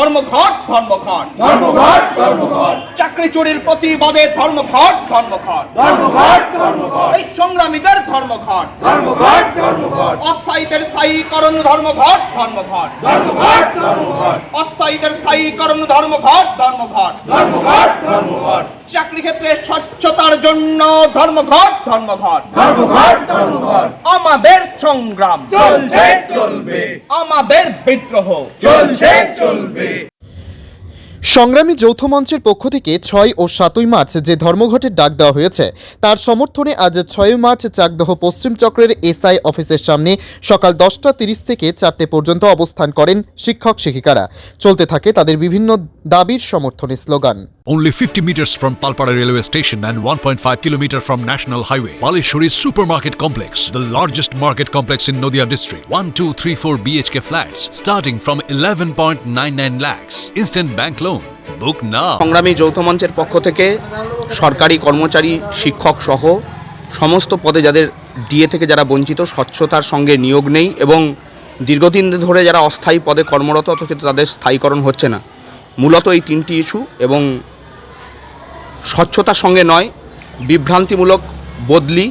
ধর্মঘট ধর্মঘট। ধর্মঘট ধর্মঘট। চাকরি চুরির প্রতিবাদে ধর্মঘট ধর্মঘট। ধর্মঘট ধর্মঘট। এই সংগ্রামীদের ধর্মঘট। ধর্মঘট ধর্মঘট। অস্থায়ীদের স্থায়ীকরণ ধর্মঘট ধর্মঘট। ধর্মঘট ধর্মঘট। অস্থায়ীদের স্থায়ীকরণ ধর্মঘট ধর্মঘট। ধর্মঘট ধর্মঘট। চাকরি ক্ষেত্রে স্বচ্ছতার জন্য ধর্মঘট ধর্মঘট। ধর্মঘট ধর্মঘট। আমাদের সংগ্রাম। চলছে চলবে। আমাদের বিদ্রোহ। চলছে চলবে। সংগ্রামী যৌথ মঞ্চের পক্ষ থেকে ছয় ও সাতই মার্চ যে ধর্মঘটের ডাক দেওয়া হয়েছে তার সমর্থনে আজ ছয় মার্চ চাকদহ পশ্চিম চক্রের এসআই অফিসের সামনে সকাল দশটা তিরিশ থেকে চারটে পর্যন্ত অবস্থান করেন শিক্ষক শিক্ষিকারা চলতে থাকে তাদের বিভিন্ন দাবির সমর্থনে slogan Only 50 meters from Palpara railway station and 1.5 kilometer from National Highway. Palishuri Supermarket Complex, the largest market complex in Noida district. 1, 2, 3, 4 BHK flats starting from 11.99 lakhs. Instant bank loan. Book now. সংগ্রামী যৌথ মঞ্চের পক্ষ থেকে সরকারি কর্মচারী, শিক্ষক সহ সমস্ত পদে যাদের ডিএ থেকে যারা বঞ্চিত, স্বচ্ছতার সঙ্গে নিয়োগ নেই এবং দীর্ঘদিন ধরে যারা অস্থায়ী পদে কর্মরত, অথচ তাদের স্থায়ীকরণ হচ্ছে না। মূলত এই তিনটি ইস্যু এবং স্বচ্ছতার সঙ্গে নয়, বিভ্রান্তিমূলক বদলি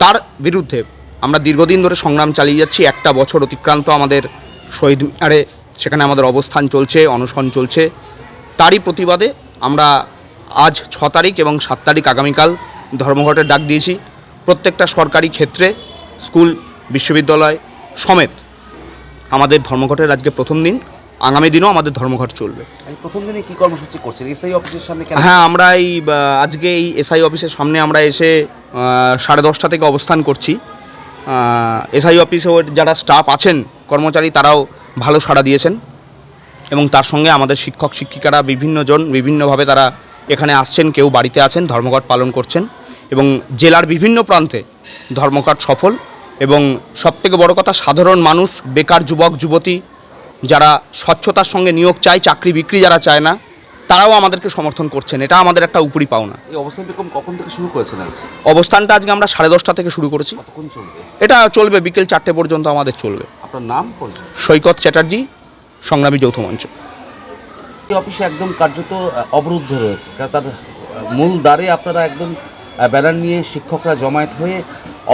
তার বিরুদ্ধে আমরা দীর্ঘদিন ধরে সংগ্রাম চালিয়ে যাচ্ছি। একটা বছর অতিক্রান্ত আমাদের শহীদ মিনারে, সেখানে আমাদের অবস্থান চলছে, অনশন চলছে। তারই প্রতিবাদে আমরা আজ ছ তারিখ এবং সাত তারিখ আগামীকাল ধর্মঘটের ডাক দিয়েছি। প্রত্যেকটা সরকারি ক্ষেত্রে স্কুল বিশ্ববিদ্যালয় সমেত আমাদের ধর্মঘটের আজকে প্রথম দিন। আগামী দিনও আমাদের ধর্মঘট চলবে। প্রথম দিনে কি কর্মসূচি করছেন? এসআই অফিসের সামনে হ্যাঁ আমরা এই আজকে এই এসআই অফিসের সামনে আমরা এসে সাড়ে দশটা থেকে অবস্থান করছি। এসআই অফিসের যারা স্টাফ আছেন কর্মচারী তারাও ভালো সাড়া দিয়েছেন। এবং তার সঙ্গে আমাদের শিক্ষক শিক্ষিকারা বিভিন্নজন বিভিন্নভাবে তারা এখানে আসছেন কেউ বাড়িতে আছেন ধর্মঘট পালন করছেন এবং জেলার বিভিন্ন প্রান্তে ধর্মঘট সফল এবং সবথেকে বড় কথা সাধারণ মানুষ বেকার যুবক যুবতী যারা স্বচ্ছতার সঙ্গে নিয়োগ চায় চাকরি বিক্রি যারা চায় না তারাও আমাদেরকে সমর্থন করছেন। এটা আমাদের একটা উপরি পাওনা। এই অবস্থান বিক্ষোভ কখন থেকে শুরু করেছেন অবস্থানটা আজকে আমরা সাড়ে দশটা থেকে শুরু করেছি। এটা চলবে বিকেল চারটে পর্যন্ত আমাদের চলবে। আপনার নাম সৈকত চ্যাটার্জি। সংগ্রামী যৌথ মঞ্চ। এই অফিসে একদম কার্যত অবরুদ্ধ রয়েছে। কারণ তার মূল দ্বারে আপনারা একদম ব্যানার নিয়ে শিক্ষকরা জমায়েত হয়ে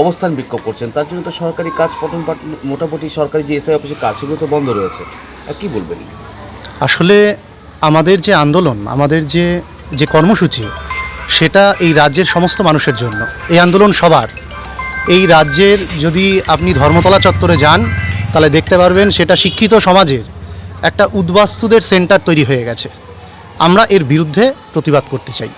অবস্থান বিক্ষোভ করছেন। তার জন্য তো সরকারি কাজ পঠন পাঠন মোটামুটি সরকারি যে এসআই অফিসের কাজ সেগুলো তো বন্ধ রয়েছে। আর কি বলবেন? আসলে আমাদের যে আন্দোলন আমাদের যে যে কর্মসূচি সেটা এই রাজ্যের সমস্ত মানুষের জন্য। এই আন্দোলন সবার। এই রাজ্যের যদি আপনি ধর্মতলা চত্বরে যান তাহলে দেখতে পারবেন সেটা শিক্ষিত সমাজের একটা উদ্বাস্তুদের সেন্টার তৈরি হয়ে গেছে। আমরা এর বিরুদ্ধে প্রতিবাদ করতে চাই।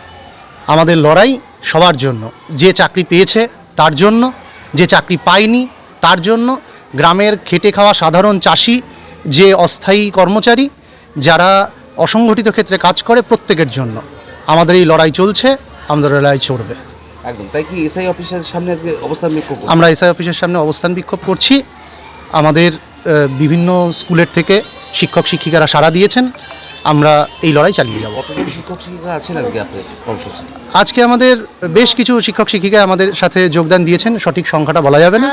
আমাদের লড়াই সবার জন্য। যে চাকরি পেয়েছে তার জন্য যে চাকরি পায়নি তার জন্য গ্রামের খেটে খাওয়া সাধারণ চাষি যে অস্থায়ী কর্মচারী যারা অসংগঠিত ক্ষেত্রে কাজ করে প্রত্যেকের জন্য। আমাদের এই লড়াই চলছে আমাদের লড়াই চড়বে। একদম। তাই কি এসআই অফিসের সামনে আজকে অবস্থান বিক্ষোভ? আমরা এসআই অফিসের সামনে অবস্থান বিক্ষোভ করছি। আমাদের বিভিন্ন স্কুলের থেকে শিক্ষক শিক্ষিকারা সাড়া দিয়েছেন। আমরা এই লড়াই চালিয়ে যাব। শিক্ষক শিক্ষিকা আছেন আজকে আজকে আমাদের বেশ কিছু শিক্ষক শিক্ষিকা আমাদের সাথে যোগদান দিয়েছেন সঠিক সংখ্যাটা বলা যাবে না।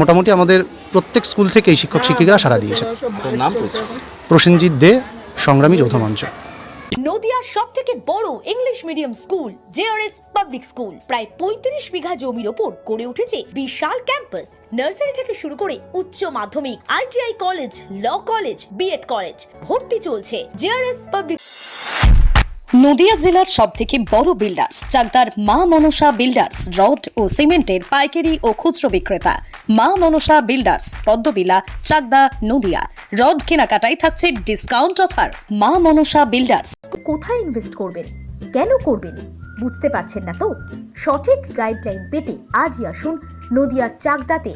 মোটামুটি আমাদের প্রত্যেক স্কুল থেকেই শিক্ষক শিক্ষিকারা সাড়া দিয়েছেন। প্রসেনজিৎ দে সংগ্রামী যৌথ মঞ্চ। নদিয়ার সব থেকে বড় English medium school JRS public school প্রায় পঁয়ত্রিশ বিঘা জমির ওপর গড়ে উঠেছে বিশাল ক্যাম্পাস নার্সারি থেকে শুরু করে উচ্চ মাধ্যমিক ITI college law college B Ed college ভর্তি চলছে জেআরএস পাবলিক নদিয়া জেলার সব থেকে বড় বিল্ডার্স চাকদার মা মনসা বিল্ডার্স রড ও সিমেন্টের পাইকারি ও খুচরো বিক্রেতা। মা মনসা বিল্ডার্স পদ্মবিলা, চাকদা, নদিয়া। রড কেনাকাটায় থাকছে ডিসকাউন্ট অফার মা মনসা বিল্ডার্স কোথায় ইনভেস্ট করবেন? কেন করবেন? বুঝতে পারছেন না তো? সঠিক গাইডলাইন পেতে আজই আসুন নদিয়ার চাকদাতে।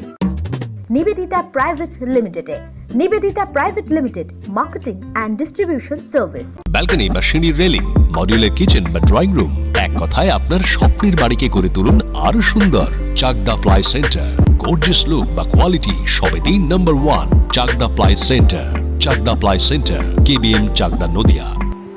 নিবেদিতা প্রাইভেট লিমিটেডে Nivedita private limited marketing and distribution service balcony বা সিঁড়ির রেলিং মডিউলার কিচেন বা ড্রয়িং রুম এক কথায় আপনার স্বপ্নের বাড়িকে করে তুলুন আরও সুন্দর Chakdah ply centre. Gorgeous look বা কোয়ালিটি সবে তিন নম্বর one Chakdah ply centre Chakdah ply centre KBM Chakdah Nadia.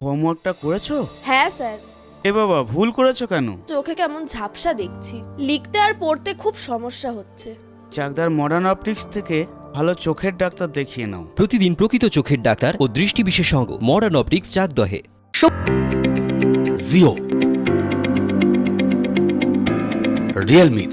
হোমওয়ার্কটা করেছ? হ্যাঁ স্যার। এ বাবা ভুল করেছ কেন? চোখে কেমন ঝাপসা দেখছি। লিখতে আর পড়তে খুব সমস্যা হচ্ছে। চাকদার মডার্ন অপটিক্স থেকে ভালো চোখের ডাক্তার দেখিয়ে নাও। প্রতিদিন প্রকৃত চোখের ডাক্তার ও দৃষ্টি বিশেষজ্ঞ মডার্ন অপটিক্স চাকদহে। জিও রিয়েলমির